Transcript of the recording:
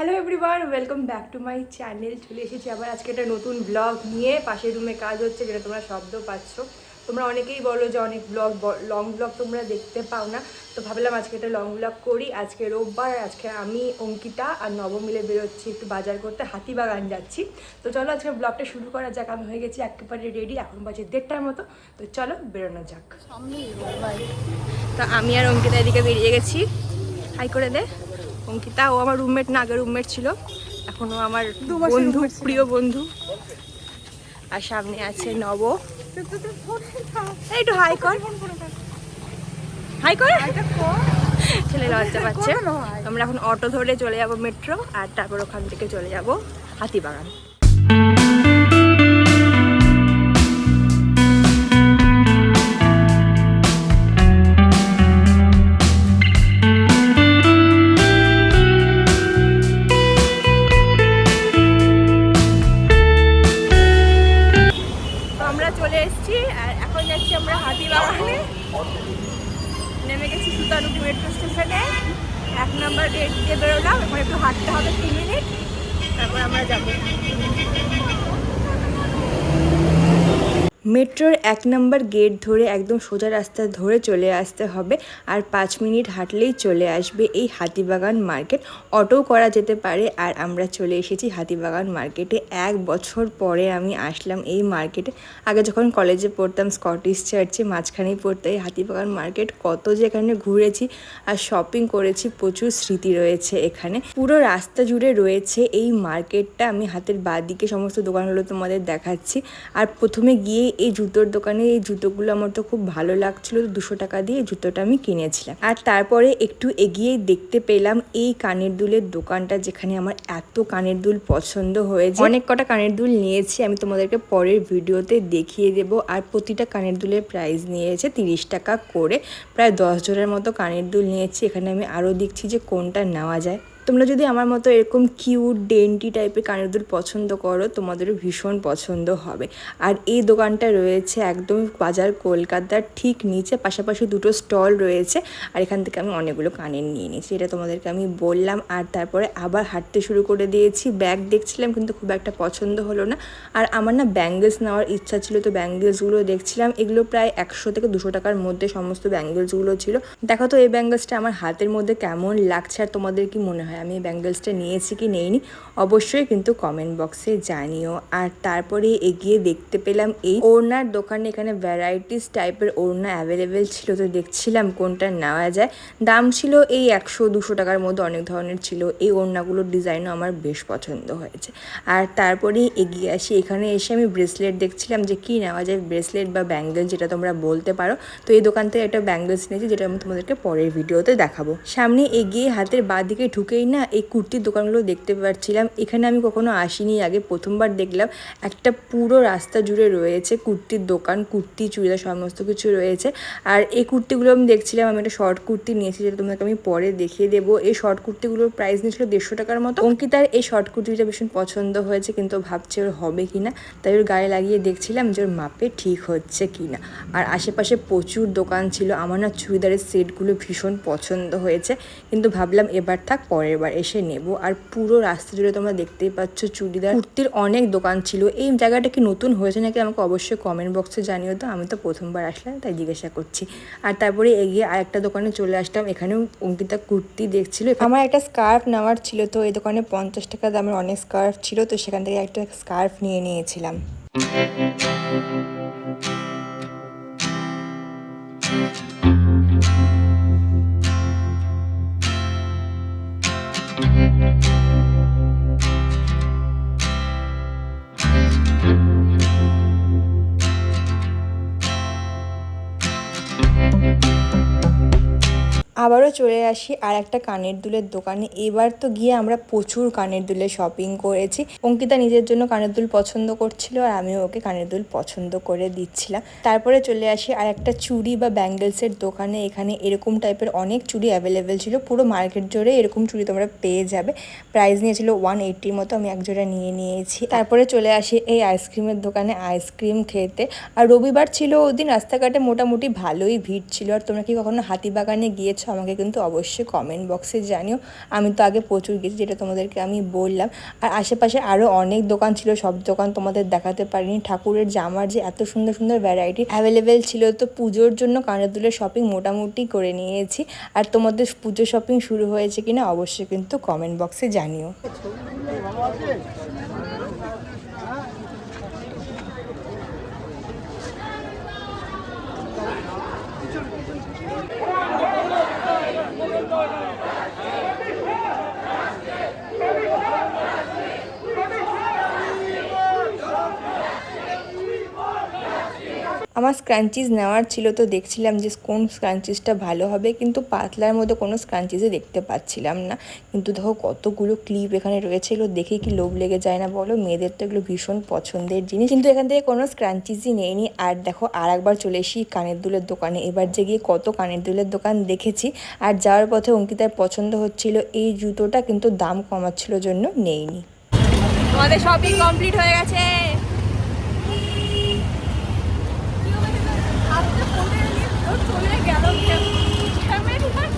Hello everyone welcome back to my channel চলে এসেছি আবার আজকে একটা নতুন ব্লগ নিয়ে। পাশের রুমে কাজ হচ্ছে যেটা তোমরা শব্দ পাচ্ছ। তোমরা অনেকেই বলো যে অনেক ব্লগ লং ব্লগ তোমরা দেখতে পাও না। তো ভাবলাম আজকে একটা লং ব্লগ করি। আজকে রোববার আজকে আমি অঙ্কিতা আর নব মিলে বেরোচ্ছি একটু বাজার করতে। হাতিবাগান যাচ্ছি। তো চলো আজকে ব্লগটা শুরু করা যাক। আমি হয়ে গেছি একেবারে রেডি এখন বাজে দেড়টার মতো। তো চলো বেরোনো যাক। তো আমি আর অঙ্কিতা এদিকে বেরিয়ে গেছি। হাই করে দে। অঙ্কিতা ও আমার রুমমেট না আগে রুমমেট ছিল। এখনও আমার বন্ধু প্রিয় বন্ধু। আর সামনে আছে নব। একটু হাই কর। হাই কর। ছেলে লজ্জা পাচ্ছে। আমরা এখন অটো ধরে চলে যাব মেট্রো আর তারপর ওখান থেকে চলে যাব হাতিবাগান। সুতানুটি মেট্রো স্টেশনে। এক নম্বর গেট দিয়ে বেরোলাম, এখন একটু হাঁটতে হবে তিন মিনিট। তারপর আমরা যাব। মেট্রোর এক নম্বর গেট ধরে একদম সোজা রাস্তা ধরে চলে আসতে হবে আর পাঁচ মিনিট হাঁটলেই চলে আসবে এই হাতিবাগান মার্কেট। অটো করা যেতে পারে আর আমরা চলে এসেছি হাতিবাগান মার্কেটে। এক বছর পরে আমি আসলাম এই মার্কেটে। আগে যখন কলেজে পড়তাম স্কটিশ চার্চে মাঝখানেই পড়তে এই হাতিবাগান মার্কেট। কত যে এখানে ঘুরেছি আর শপিং করেছি, প্রচুর স্মৃতি রয়েছে এখানে। পুরো রাস্তা জুড়ে রয়েছে এই মার্কেটটা। আমি হাতের বাদিকে সমস্ত দোকানগুলো তোমাদের দেখাচ্ছি। আর প্রথমে গিয়ে এই জুতোর দোকানে এই জুতোগুলো আমার তো খুব ভালো লাগছিল, তো দুশো টাকা দিয়ে জুতোটা আমি কিনেছিলাম। আর তারপরে একটু এগিয়েই দেখতে পেলাম এই কানের দুলের দোকানটা যেখানে আমার এত কানের দুল পছন্দ হয়েছে। অনেক কটা কানের দুল নিয়েছি, আমি তোমাদেরকে পরের ভিডিওতে দেখিয়ে দেব। আর প্রতিটা কানের দুলের প্রাইস নিয়েছে তিরিশ টাকা করে। প্রায় দশ জোড়ার মতো কানের দুল নিয়েছি। এখানে আমি আরও দেখছি যে কোনটা নেওয়া যায়। তোমরা যদি আমার মতো এরকম কিউট ডেন্টি টাইপের কানের দুল পছন্দ করো, তোমাদেরও ভীষণ পছন্দ হবে। আর এই দোকানটা রয়েছে একদম বাজার কলকাতার ঠিক নিচে, পাশাপাশি দুটো স্টল রয়েছে। আর এখান থেকে আমি অনেকগুলো কানের নিয়ে নিয়েছি, এটা তোমাদেরকে আমি বললাম। আর তারপরে আবার হাঁটতে শুরু করে দিয়েছি। ব্যাগ দেখছিলাম কিন্তু খুব একটা পছন্দ হলো না। আর আমার না ব্যাঙ্গেলস নেওয়ার ইচ্ছা ছিল, তো ব্যাঙ্গেলসগুলো দেখছিলাম। এগুলো প্রায় একশো থেকে দুশো টাকার মধ্যে সমস্ত ব্যাঙ্গেলসগুলো ছিল। দেখো তো এই ব্যাঙ্গেলসটা আমার হাতের মধ্যে কেমন লাগছে, আর তোমাদের কি মনে হয়? আমি এই ব্যাঙ্গেলসটা নিয়েছি কি নেইনি, অবশ্যই কিন্তু কমেন্ট বক্সে জানিও। আর তারপরে এগিয়ে দেখতে পেলাম এই ওড়নার দোকানে এখানে ভ্যারাইটিস টাইপের ওড়না অ্যাভেলেবেল ছিল, তো দেখছিলাম কোনটা নেওয়া যায়। দাম ছিল এই একশো দুশো টাকার মধ্যে অনেক ধরনের ছিল, এই ওড়নাগুলোর ডিজাইনও আমার বেশ পছন্দ হয়েছে। আর তারপরে এগিয়ে আসি, এখানে এসে আমি ব্রেসলেট দেখছিলাম যে কি নেওয়া যায় ব্রেসলেট বা ব্যাঙ্গেল যেটা তোমরা বলতে পারো। তো এই দোকান থেকে একটা ব্যাঙ্গেলস নিয়েছি যেটা আমি তোমাদেরকে পরের ভিডিওতে দেখাবো। সামনে এগিয়ে হাতের বাঁ দিকে ঢুকেই না এই কুর্তির দোকানগুলো দেখতে পাচ্ছিলাম এখানে আমি কখনো আসিনি, আগে প্রথমবার দেখলাম। একটা পুরো রাস্তা জুড়ে রয়েছে কুর্তির দোকান, কুর্তি, চুড়িদার সমস্ত কিছু রয়েছে। আর এই কুর্তিগুলো আমি দেখছিলাম, আমি একটা শর্ট কুর্তি নিয়েছি যেটা তোমাকে আমি পরে দেখিয়ে দেবো। এই শর্ট কুর্তিগুলোর প্রাইস নিয়েছিল দেড়শো টাকার মতো। অঙ্কিতার এই শর্ট কুর্তিটা ভীষণ পছন্দ হয়েছে, কিন্তু ভাবছে ওর হবে কি না তাই ওর গায়ে লাগিয়ে দেখছিলাম যে ওর মাপে ঠিক হচ্ছে কি না আর আশেপাশে প্রচুর দোকান ছিল। আমার না চুড়িদারের সেটগুলো ভীষণ পছন্দ হয়েছে। কিন্তু ভাবলাম এবার থাক, পরের বার এসে নেব। আর পুরো রাস্তা জুড়ে তোমরা দেখতেই পাচ্ছ চুড়িদার। কুর্তির অনেক দোকান ছিল। এই জায়গাটা কি নতুন হয়েছে নাকি আমাকে অবশ্যই কমেন্ট বক্সে জানিও তো। আমি তো প্রথমবার আসলাম, তাই জিজ্ঞাসা করছি। আর তারপরে এগিয়ে আরেকটা দোকানে চলে আসলাম। এখানেও অঙ্কিতা কুর্তি দেখছিল। আমার একটা স্কার্ফ নেওয়ার ছিল তো, এই দোকানে পঞ্চাশ টাকা দামের অনেক স্কার্ফ ছিল তো, সেখান থেকে একটা স্কার্ফ নিয়ে নিয়েছিলাম। আবারও চলে আসি আর একটা কানের দুলের দোকানে। এবার তো গিয়ে আমরা প্রচুর কানের দুলে শপিং করেছি। অঙ্কিতা নিজের জন্য কানের দুল পছন্দ করছিল আর আমিও ওকে কানের দুল পছন্দ করে দিচ্ছিলাম। তারপরে চলে আসি আর একটা চুড়ি বা ব্যাঙ্গেলসের দোকানে। এখানে এরকম টাইপের অনেক চুড়ি অ্যাভেলেবেল ছিল। পুরো মার্কেট জুড়ে এরকম চুড়ি তোমরা পেয়ে যাবে। প্রাইস নিয়েছিল ওয়ান এইটির মতো আমি এক জোড়া নিয়ে নিয়েছি। তারপরে চলে আসি এই আইসক্রিমের দোকানে আইসক্রিম খেতে। আর রবিবার ছিল ওদিন, রাস্তাঘাটে মোটামুটি ভালোই ভিড় ছিল। আর তোমরা কি কখনো হাতিবাগানে গিয়েছো? আমাকে কিন্তু অবশ্যই কমেন্ট বক্সে জানিও। আমি তো আগে প্রচুর গেছি, যেটা তোমাদেরকে আমি বললাম। আর আশেপাশে আরও অনেক দোকান ছিল, সব দোকান তোমাদের দেখাতে পারিনি। ঠাকুরের জামার যে এত সুন্দর সুন্দর ভ্যারাইটি অ্যাভেলেবেল ছিল তো পুজোর জন্য কানের দুলের শপিং মোটামুটি করে নিয়েছি। আর তোমাদের পুজো শপিং শুরু হয়েছে কিনা অবশ্যই কিন্তু কমেন্ট বক্সে জানিও। আমার স্ক্রাঞ্চিজ নেওয়ার ছিল তো দেখছিলাম যে কোন স্ক্রাঞ্চিজটা ভালো হবে, কিন্তু পাতলার মধ্যে কোনো স্ক্রাঞ্চিজে দেখতে পাচ্ছিলাম না। কিন্তু দেখো কতগুলো ক্লিপ এখানে রয়েছে, এগুলো দেখে কি লোভ লেগে যায় না বলো? মেয়েদের তো এগুলো ভীষণ পছন্দের জিনিস। কিন্তু এখান থেকে কোনো স্ক্রাঞ্চিজই নেইনি। আর দেখো আর একবার চলে এসি কানের দুলের দোকানে। এবার যে গিয়ে কত কানের দুলের দোকান দেখেছি, আর যাওয়ার পথে অঙ্কিতার পছন্দ হচ্ছিল, এই জুতোটা কিন্তু দাম কমাচ্ছিল জন্য নেইনি। আমাদের শপিং কমপ্লিট হয়ে গেছে। চলে গেল ক্যামেরা